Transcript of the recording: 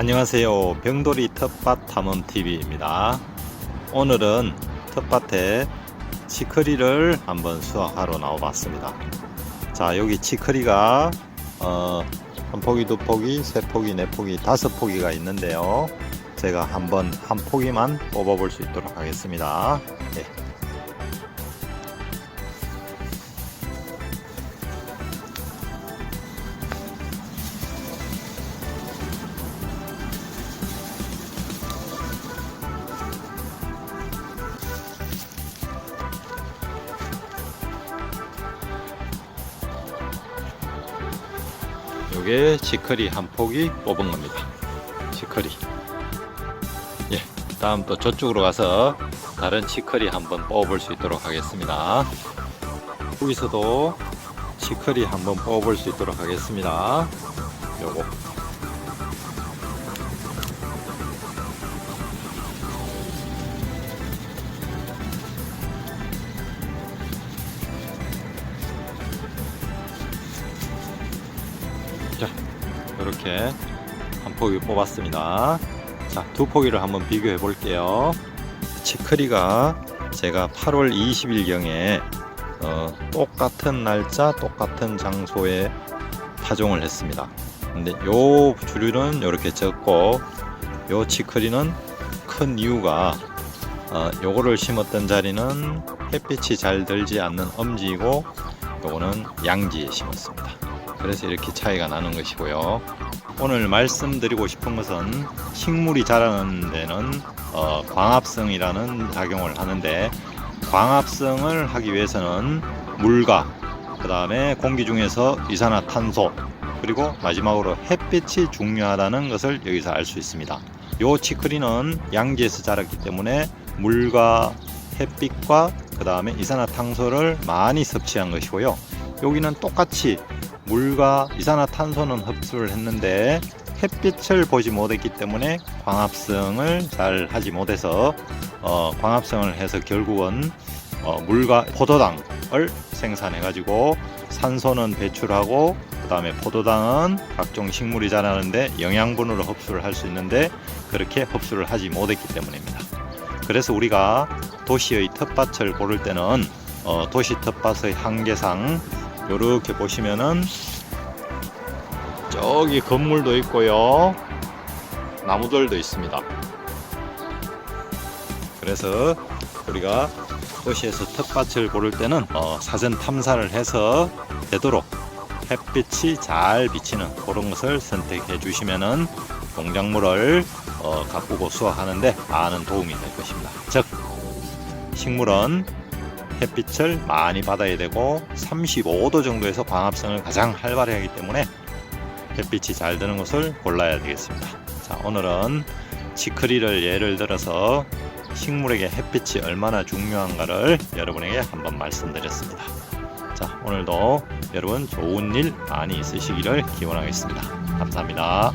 안녕하세요. 병돌이 텃밭 탐험 TV입니다. 오늘은 텃밭에 치커리를 한번 수확하러 나와봤습니다. 자, 여기 치커리가 어, 한 포기, 두 포기, 세 포기, 네 포기, 다섯 포기가 있는데요. 제가 한번 한 포기만 뽑아볼 수 있도록 하겠습니다. 네. 요게 치커리 한 포기 뽑은 겁니다. 치커리. 예. 다음 또 저쪽으로 가서 다른 치커리 한번 뽑아볼 수 있도록 하겠습니다. 여기서도 치커리 한번 뽑아볼 수 있도록 하겠습니다. 요거. 자, 이렇게 한 포기 뽑았습니다. 자, 두 포기를 한번 비교해 볼게요. 치커리가 제가 8월 20일경에 어, 똑같은 날짜, 똑같은 장소에 파종을 했습니다. 근데 요 주류는 이렇게 적고 요 치커리는 큰 이유가 어, 요거를 심었던 자리는 햇빛이 잘 들지 않는 엄지이고 요거는 양지에 심었습니다. 그래서 이렇게 차이가 나는 것이고요. 오늘 말씀드리고 싶은 것은 식물이 자라는 데는 어, 광합성이라는 작용을 하는데 광합성을 하기 위해서는 물과 그 다음에 공기 중에서 이산화탄소 그리고 마지막으로 햇빛이 중요하다는 것을 여기서 알 수 있습니다. 요 치크리는 양지에서 자랐기 때문에 물과 햇빛과 그 다음에 이산화탄소를 많이 섭취한 것이고요. 여기는 똑같이 물과 이산화탄소는 흡수를 했는데 햇빛을 보지 못했기 때문에 광합성을 잘 하지 못해서 어, 광합성을 해서 결국은 어, 물과 포도당을 생산해 가지고 산소는 배출하고 그 다음에 포도당은 각종 식물이 자라는데 영양분으로 흡수를 할 수 있는데 그렇게 흡수를 하지 못했기 때문입니다. 그래서 우리가 도시의 텃밭을 고를 때는 어, 도시 텃밭의 한계상 이렇게 보시면은 저기 건물도 있고요 나무들도 있습니다 그래서 우리가 도시에서 텃밭을 고를 때는 어, 사전 탐사를 해서 되도록 햇빛이 잘 비치는 그런 것을 선택해 주시면은 농작물을 어, 가꾸고 수확하는데 많은 도움이 될 것입니다. 즉 식물은 햇빛을 많이 받아야 되고 35도 정도에서 광합성을 가장 활발히 하기 때문에 햇빛이 잘 드는 곳을 골라야 되겠습니다. 자, 오늘은 치크리를 예를 들어서 식물에게 햇빛이 얼마나 중요한가를 여러분에게 한번 말씀드렸습니다. 자, 오늘도 여러분 좋은 일 많이 있으시기를 기원하겠습니다. 감사합니다.